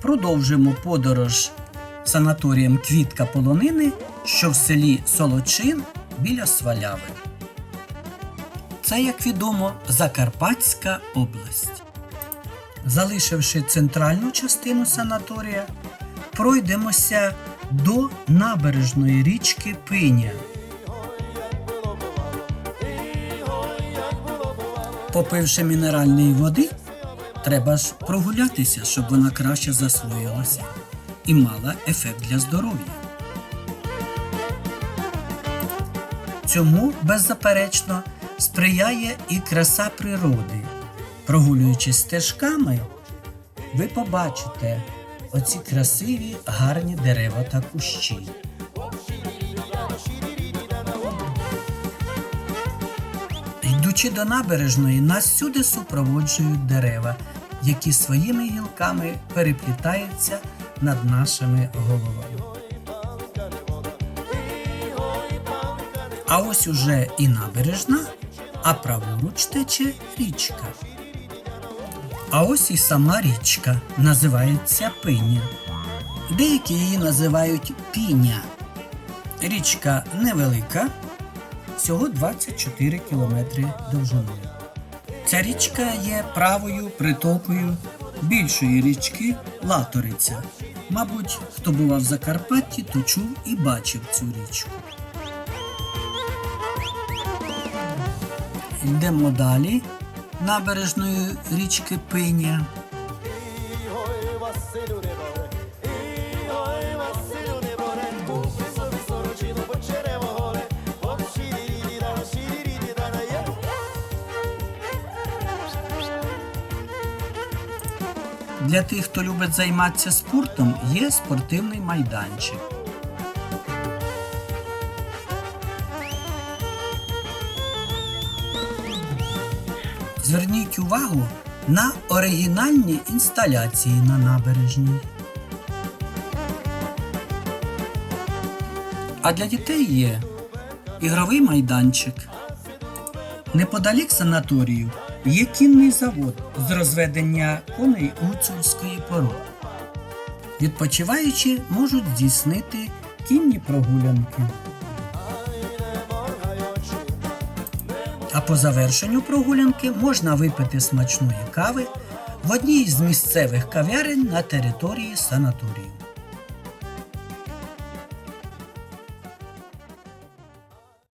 продовжимо подорож санаторієм Квітка Полонини, що в селі Солочин біля Сваляви. Це, як відомо, Закарпатська область. Залишивши центральну частину санаторія, пройдемося до набережної річки Пиня. Попивши мінеральної води, треба ж прогулятися, щоб вона краще засвоїлася і мала ефект для здоров'я. Цьому, беззаперечно, сприяє і краса природи. Прогулюючись стежками, ви побачите оці красиві гарні дерева та кущі. Йдучи до набережної, нас сюди супроводжують дерева, які своїми гілками переплітаються над нашими головами. А ось уже і набережна, а праворуч тече річка. А ось і сама річка називається Пиня. Деякі її називають Піня. Річка невелика, всього 24 кілометри довжиною. Ця річка є правою притокою більшої річки Латориця. Мабуть, хто бував в Закарпатті, то чув і бачив цю річку. Йдемо далі набережною річки Пиня. Для тих, хто любить займатися спортом, є спортивний майданчик. Зверніть увагу на оригінальні інсталяції на набережній. А для дітей є ігровий майданчик. Неподалік санаторію є кінний завод з розведення коней гуцульської породи. Відпочиваючи можуть здійснити кінні прогулянки. А по завершенню прогулянки можна випити смачної кави в одній з місцевих кав'ярень на території санаторію.